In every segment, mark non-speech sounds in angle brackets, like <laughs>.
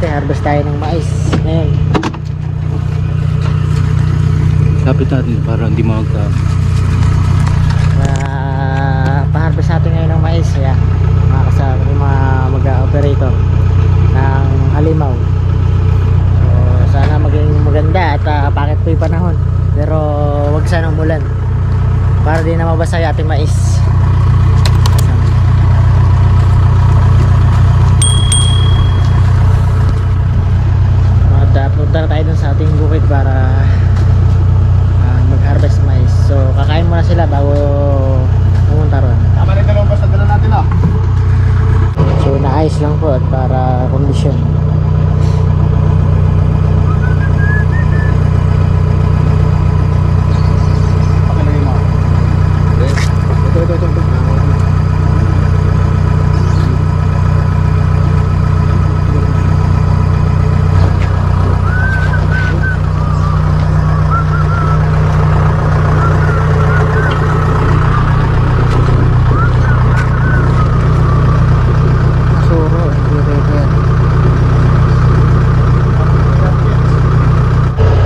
diskarte, harvest tayo ng mais. Ngayon, Lapit natin para hindi magka... uh, pa-harvest natin ngayon ng mais. Kaya, mga kasama yung mga mag-operator ng halimaw. So, sana maging maganda at uh, pakit po yung panahon. Pero, wag sana umulan. Para di na mabasa yung ating mais. At uh, punta na tayo dun sa ating bukid para ah, mag-harvest mais. So, kakain muna sila bago pumunta ron. Tama na yung dalawang basta dala natin ah. So, naayos lang po at para kondisyon. Pakilagay mo. Ito, ito, ito. ito. Masuro, hindi river.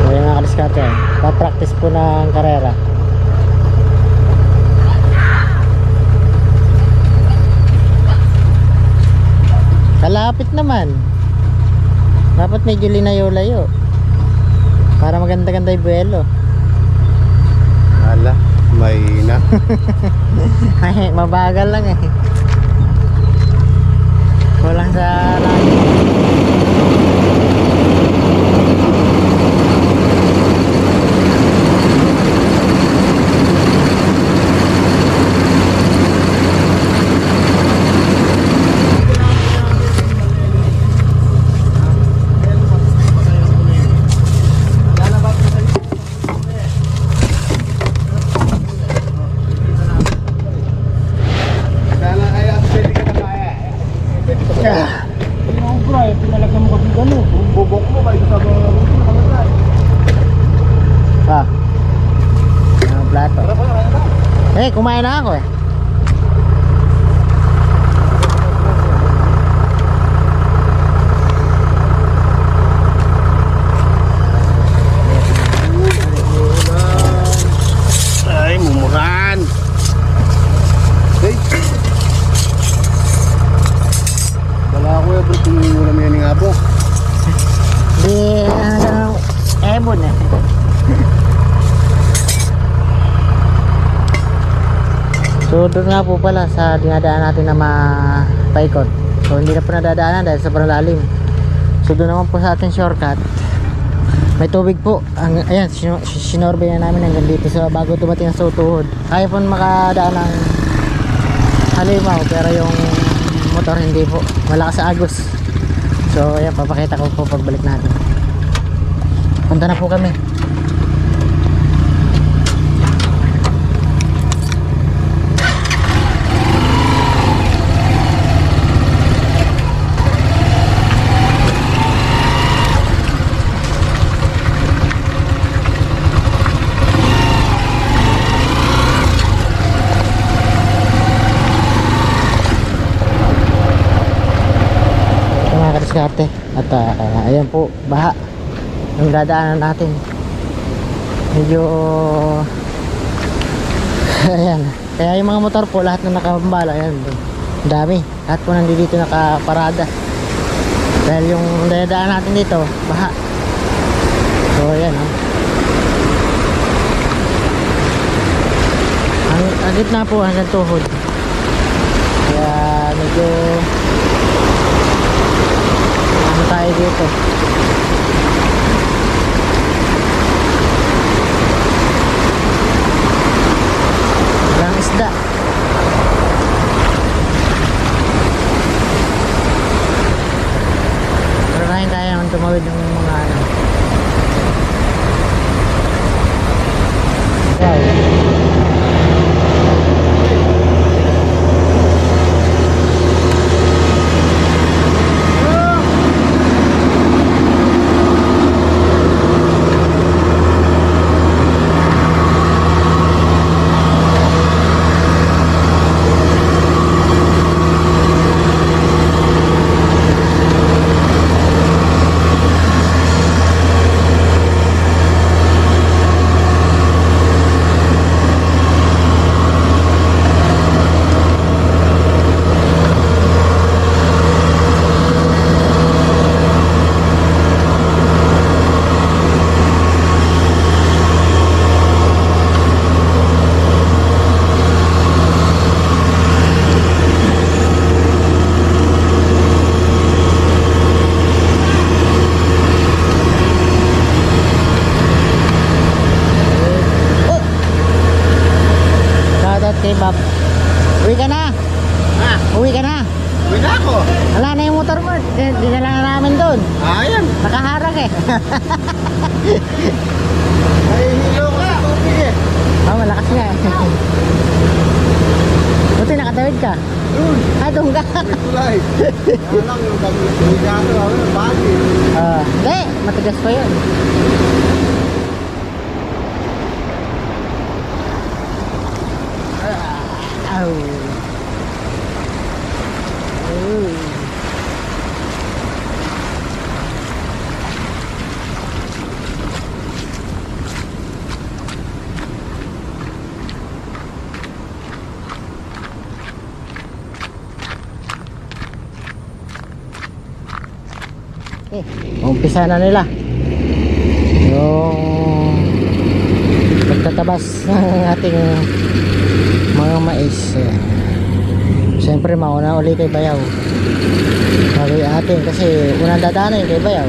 So, yung mga kadiskarte, pa-practice po ng karera. Kalapit naman. Dapat medyo linayo-layo. Para maganda-ganda yung buwelo. Hala, may na. <laughs> Ay, mabagal lang eh. Kulang sa layo. Dala ay at pwede ka na kaya. Pwede ka na. Ah, Yung bro, eh, pinalagyan mo kasi gano'n. Yung bubok mo, kahit sa mga rutin, nakalagay. ah. Ang plato. Tara pa, kaya na. Eh, kumain na ako eh. Ay, mumuran. Hey. Wala ako eh, bro. Tumulam yan ng abo. Di, ano, ebon eh. So doon nga po pala sa dinadaan natin na mapaikot. So hindi na po nadadaanan dahil sobrang lalim. So doon naman po sa ating shortcut. May tubig po. Ang, ayan, sino- sinorbay na namin hanggang dito sa bago dumating ang sutuhod. Kaya po makadaan ng halimaw pero yung motor hindi po. Malakas sa agos. So ayan, papakita ko po pagbalik natin. Punta na po kami. Ito mga kadiskarte. At ah, ayan po, baha. Yung dadaanan natin. Medyo... <laughs> ayan. Kaya yung mga motor po, lahat na nakabambala, ayan. Dami. Lahat po nandito nakaparada. Dahil yung dadaan natin dito, baha. So ayan oh. Ang, ang gitna po hanggang tuhod. Kaya medyo ano Au. Au. Eh, umpisa na nila. Yung pagtatabas <laughs> ng ating mga mais. Ayan. Siyempre mauna uli kay Bayaw. Bago atin kasi unang dadaanan kay Bayaw.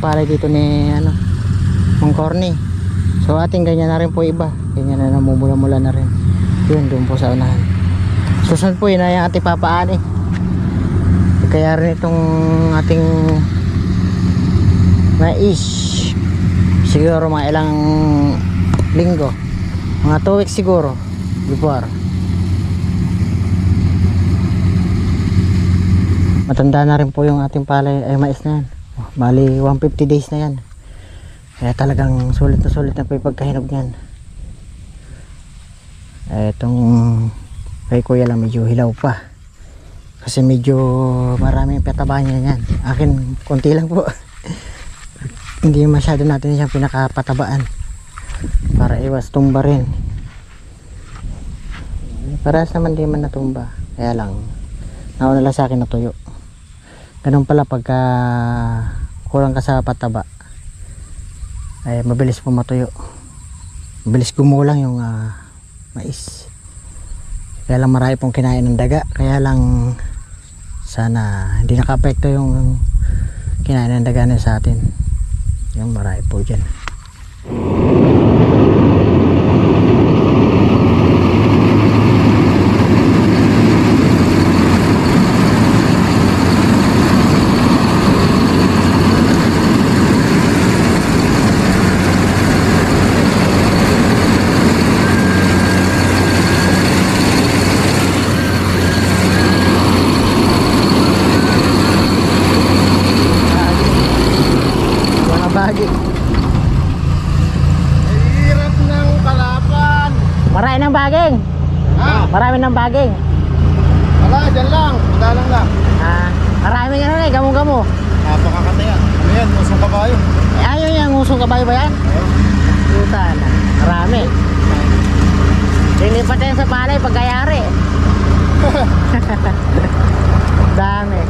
Palay dito ni ano, Mang Corny. So ating ganyan na rin po iba. Ganyan na namumula-mula na rin. Yun, doon po sa unahan. Susunod po yun ay ang ating papaan. Kaya rin itong ating mais. Siguro mga ilang linggo. Mga 2 weeks siguro. Before. Matanda na rin po yung ating palay ay mais na yan. Bali 150 days na yan. Kaya talagang sulit na sulit na po yung pagkahinog niyan. Eh, Itong kay kuya lang medyo hilaw pa. Kasi medyo maraming pataba niya yan. Akin, konti lang po. <laughs> Hindi masyado natin siyang pinakapatabaan. Para iwas tumba rin. Parehas naman di man natumba. Kaya lang, nauna lang sa akin natuyo. Ganun pala pagka kulang ka sa pataba ay mabilis po matuyo mabilis gumulang yung ah, mais. Kaya lang marami pong kinain ng daga. Kaya lang sana hindi naka-apekto yung kinain ng daganan sa atin. Yung marami po dyan mga bagi Hirap ng kalapan. marami ng baging Ha? marami ng baging Wala, dyan lang. Dalang lang. ah, maraming ano eh gamo-gamo Napakakataya. Ano yan? Musong kabayo. eh, ayaw niya ngusong kabayo ba yan? puta na marami lilipat yan sa palay pagkayari dami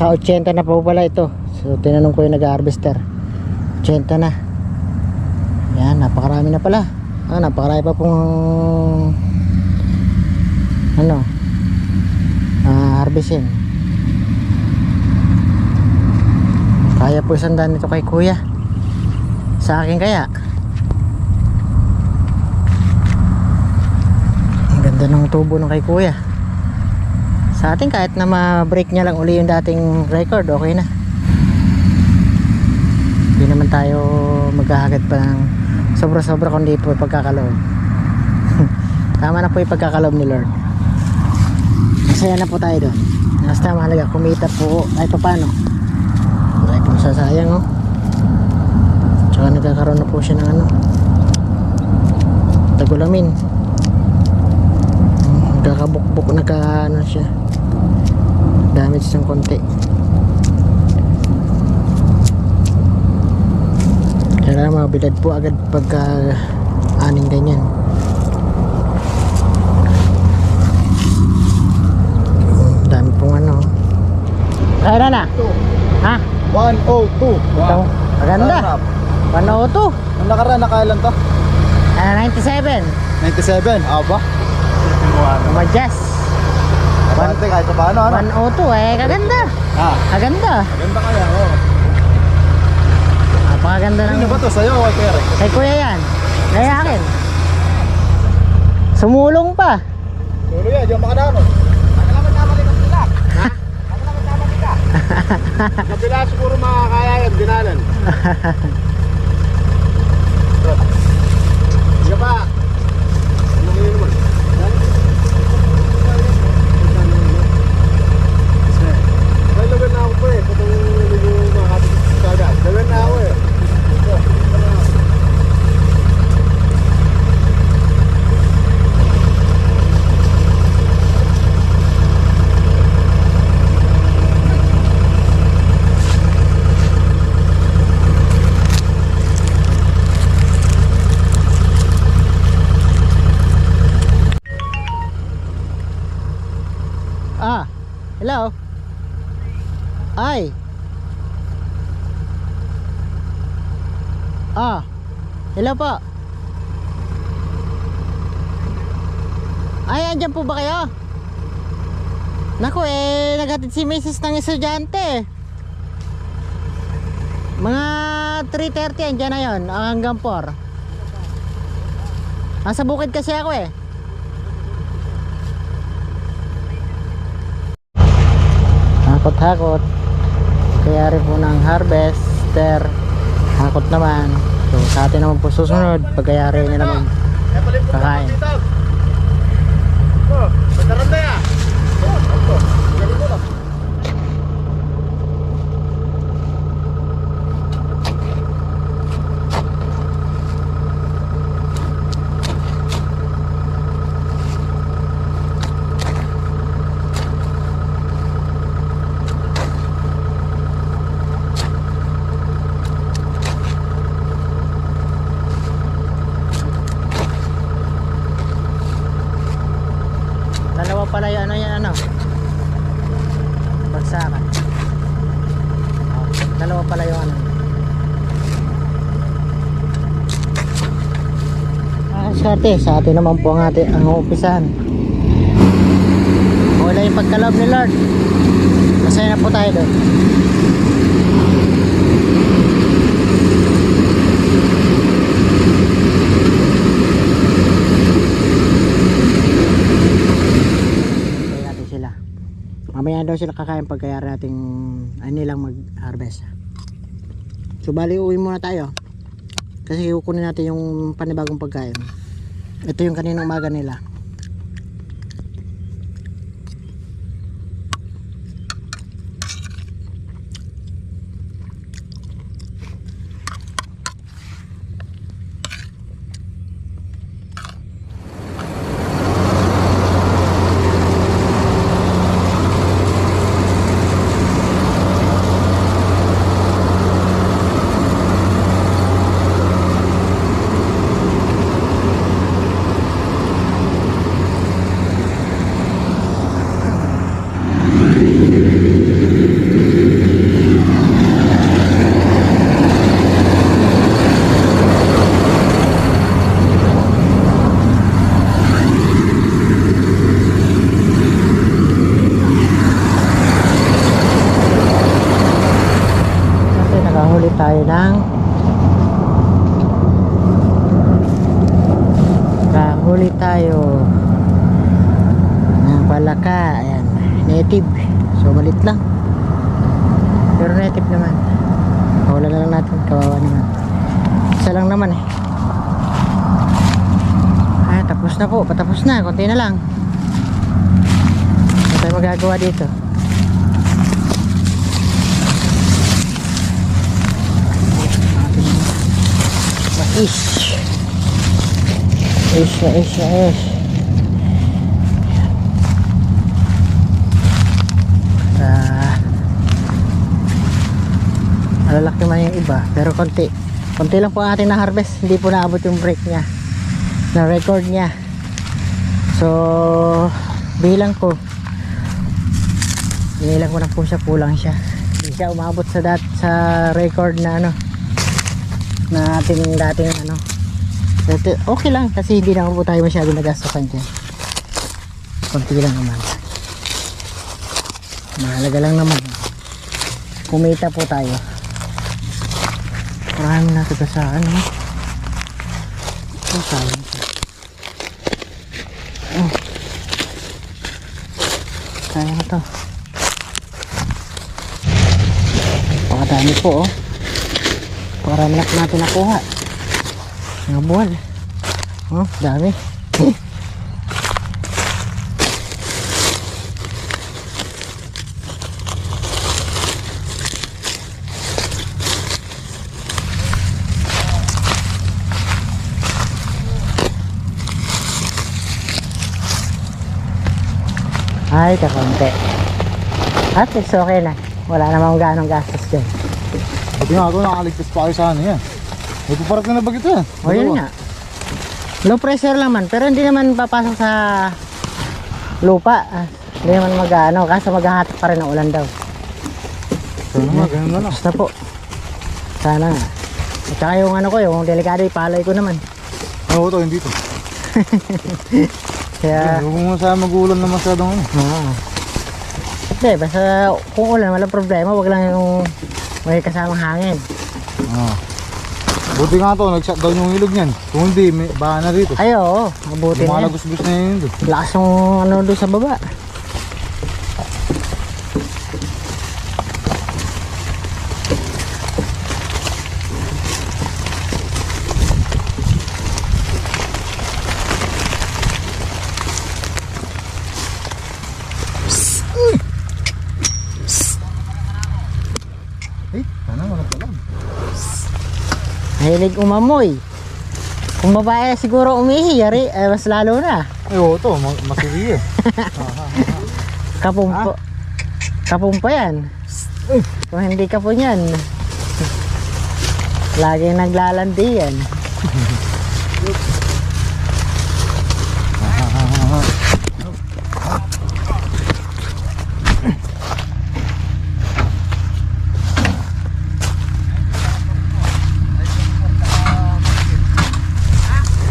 Nakaka-80 na po pala ito. So tinanong ko yung nag-harvester. 80 na. Yan, napakarami na pala. Ah, napakarami pa pong ano ah, harvestin. Kaya po isang ito kay kuya. Sa akin kaya. Ang ganda ng tubo ng kay kuya. Sa atin kahit na ma-break niya lang uli yung dating record, okay na. Hindi naman tayo maghahagad pa ng sobra-sobra kundi po pagkakaloob. <laughs> Tama na po yung pagkakaloob ni Lord. Masaya na po tayo doon. Basta mahalaga, kumita po ay paano. Wala pong sasayang oh. Tsaka nagkakaroon na po siya ng ano. Tagulamin. Nagkakabukbuk nagka ano siya. Damage ng konti. Kailangan mabilad po agad pagka aning ganyan. Dami pong ano. Kaya na na? Ha? 102. Ito, maganda. Sarap. 102. Ang nakaraan, nakailan to? Ah, 97. 97. Aba. Majas. Abante kahit pa paano, ano? 102 eh, kaganda. Ah, Kaganda. ganda kaya, oh. Napakaganda ng... Sino ba to? Sa'yo o kay Eric? Kay kuya yan. Kay akin. Sumulong pa. Pero yan, diyan makadaan, oh. Ano naman naman ikaw sila? Ha? Ano naman sila? Kabila siguro makakaya yan, dinalan. <laughs> Sige pa. Ano ngayon naman? Ay, lagan na ako pa eh. Patong yung mga kapit sa agad. Lagan na ako eh. Ito, ito na ako. Ah, hello. Ay. Ah, hello po. Ay, andyan po ba kayo? Naku eh, naghatid si Mrs. ng estudyante. Mga 3.30 andyan na yun, hanggang 4. Nasa bukid kasi ako eh. hakot-hakot kaya rin po ng harvester hakot naman so sa atin naman po susunod pagkayari niya naman kakain Oh. Oh, pala yung ano yan ano? Bagsakan. Oh, dalawa pala yung ano. Ah swerte sa atin naman po ang atin ang umpisahan wala yung pagkalob ni Lord. Masaya na po tayo doon Kaya natin sila. Mamaya daw sila kakain pagkayari nating ay nilang mag-harvest. So bali uwi muna tayo. Kasi kukunin natin yung panibagong pagkain. Ito yung kaninang umaga nila. Kasi nakahuli tayo ng nakahuli tayo ng palaka ayan native. So malit lang. Pero native naman. Wala na lang natin kawawa naman. Isa lang naman eh. Ay tapos na po patapos na konti na lang. Ano tayo magagawa dito? Is is na is na is malalaki man yung iba pero konti konti lang po ang ating na-harvest. Hindi po naabot yung break niya na record niya. So bilang ko binilang ko na po siya kulang siya. Siya umabot sa dat sa record na ano na ating dating ano. Ito, okay lang kasi hindi naman po tayo masyado nagastosan dyan. Konti lang naman. Mahalaga lang naman. Kumita po tayo marami na ito sa ano sayang siya oh. sayang ito Pakadami po oh. Parami na natin nakuha. Mga buwan. Oh, dami. <laughs> Ay, kakonti. At least okay na. Wala namang ganong gastos dyan. Buti nga ako nakaligtas pa kayo sa ano yan. May puparap na ito yan? O yun nga. Low pressure naman, pero hindi naman papasok sa lupa. Ah, hindi naman mag-ano, kaso maghahatak pa rin ng ulan daw. Sana nga, ganun na lang. Basta po. Sana nga. At saka yung ano ko, yung delikado, ipalay ko naman. Oo, to, hindi to. <laughs> Kaya, Huwag mo sana magulan na masyadong ano. oo. Hindi, basta kung ulan, walang problema, wag lang yung may kasamang hangin. Oo. Buti nga to, nag-shutdown yung ilog niyan. Kung hindi, may baha na rito. Ay, oo, mabuti na yan. Lumalagos-gos na yun doon. Lakas yung ano doon sa baba. Mahilig umamoy. Kung babae siguro umihi, yari, eh, mas lalo na. Ay, oo to, ma- masiri eh. <laughs> Kapumpo. Kapumpo yan. Kung hindi kapon yan. Laging naglalandi yan.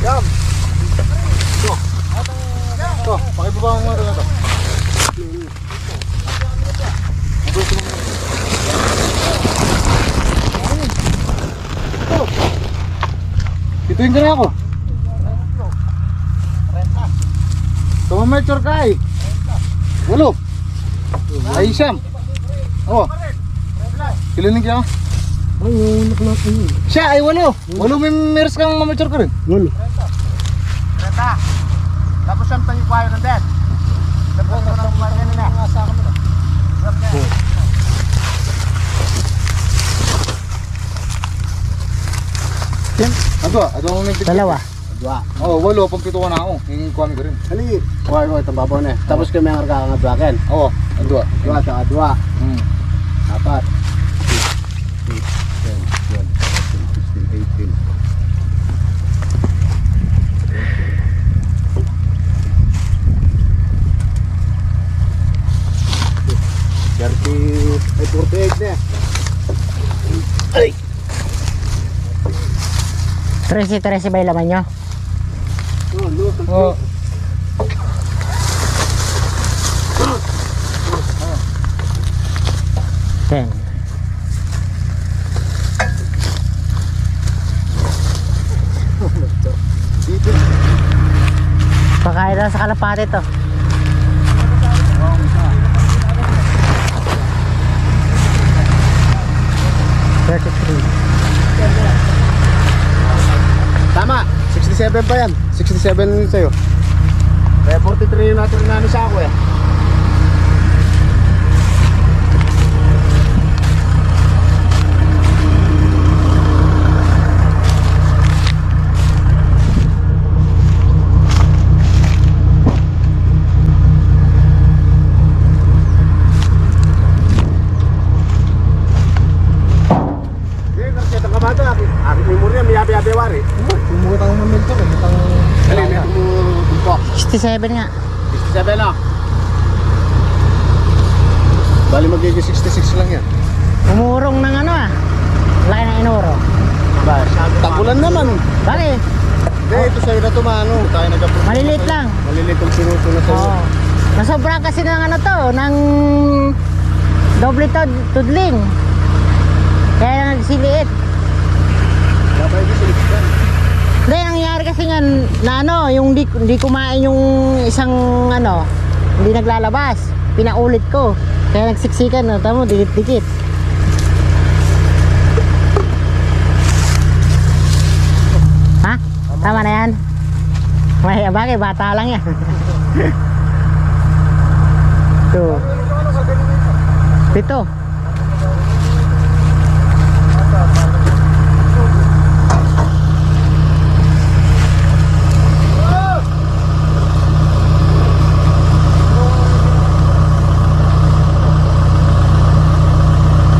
Yam! Ito. Ito, pakibaba mo nga na to. Ituin ka na ako. Tumameter ka eh. Walo. Ay siyam. Oo. Kilinig ka. Ay, yung nakulapin yun. Siya ay walo. Walo may meres kang mamature ka rin. Walo. Reta. Tapos siyang tangi kwayo ng dad. Tapos siyang tangi kwayo ng dad. Yan. Adwa, adwa mo may tigil. Dalawa. Dua. Oo, oh, walo, pang pito ka na ako. Hingin ko kami ka rin. Ali. Kuha ko itong babaw na. eh. Tapos kami ang arga nga duaken. Oo. Dua sa dua. Hmm. Apat. 10, 12, 13, 14, 15, 18. Thirty, ay 48 na. 13-13 ba yung laman nyo? Oh. Oo. Ten. Dito. Pakain na sa kalapate to. Thirty-three. Tama, 67 pa yan. 67 sa'yo. Kaya 43 yung natin na sa ako eh. 67 nga. 67 na. Bali magiging 66 lang yan. Umurong ng ano ah. Laki ng inuro. Ba, tagulan naman. Bakit? Hindi, ito sa'yo na tumano. Tayo nag Maliliit lang. Maliliit ang sinuso na sa'yo. Oo. Nasobra kasi ng ano to, ng doble tud tudling. Kaya nagsiliit. Dapat ito silik yan. Hindi, nangyari kasi nga na ano, yung di, di kumain yung isang ano, hindi naglalabas. Pinaulit ko. Kaya nagsiksikan, no, tamo, dikit-dikit. Ha? Tama na yan? May bagay, bata lang yan. <laughs> Ito. Pito.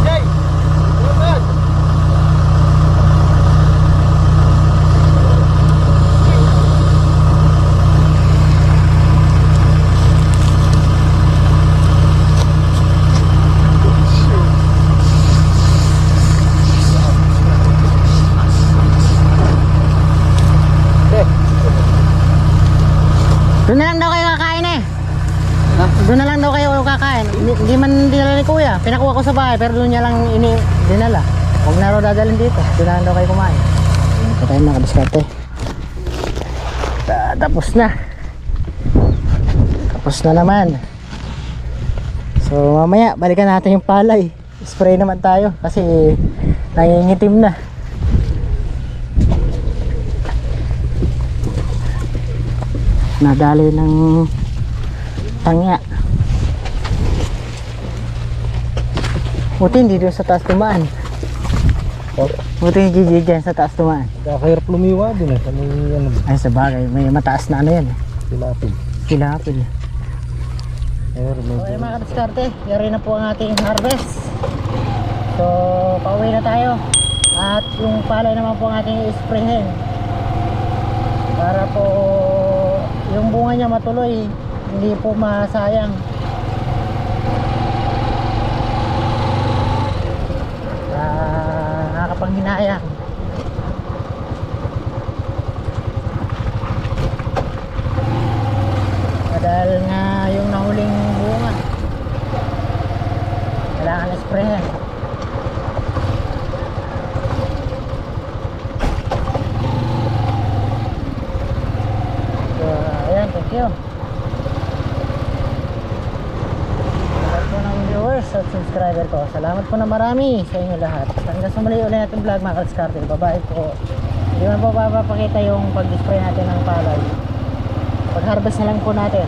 Jay! Tulungan! Doon na lang daw kayo kakain eh. Doon na lang daw kayo kakain. Hindi, hindi man dinala ni kuya. Pinakuha ko sa bahay pero doon niya lang ini dinala. Huwag na raw dadalhin dito. Doon na lang daw kayo kumain. Po tayo mga kadiskarte. Ta- Tapos na. Tapos na naman. So mamaya balikan natin yung palay. Spray naman tayo kasi nangingitim na. nadali ng tangya buti hindi doon sa taas tumaan buti hindi dyan dyan sa taas tumaan Kakahirap lumiwa din eh. Ano ba? ay sa bagay may mataas na ano yan Tilapil. kilapil Ayun, may ayun mga kadiskarte yari na po ang ating harvest. So pauwi na tayo. At yung palay naman po ang ating isprayhin para po yung bunga niya matuloy hindi po masayang Nakakapanghinayang Ah, dahil nga yung nahuling bunga kailangan sprayan So, ayan, thank you. subscriber ko. Salamat po na marami sa inyo lahat. Hanggang sa muli ulit natin vlog mga kalskartel babae po. Hindi man po papapakita yung pag display natin ng palay? Pag harvest na lang po natin.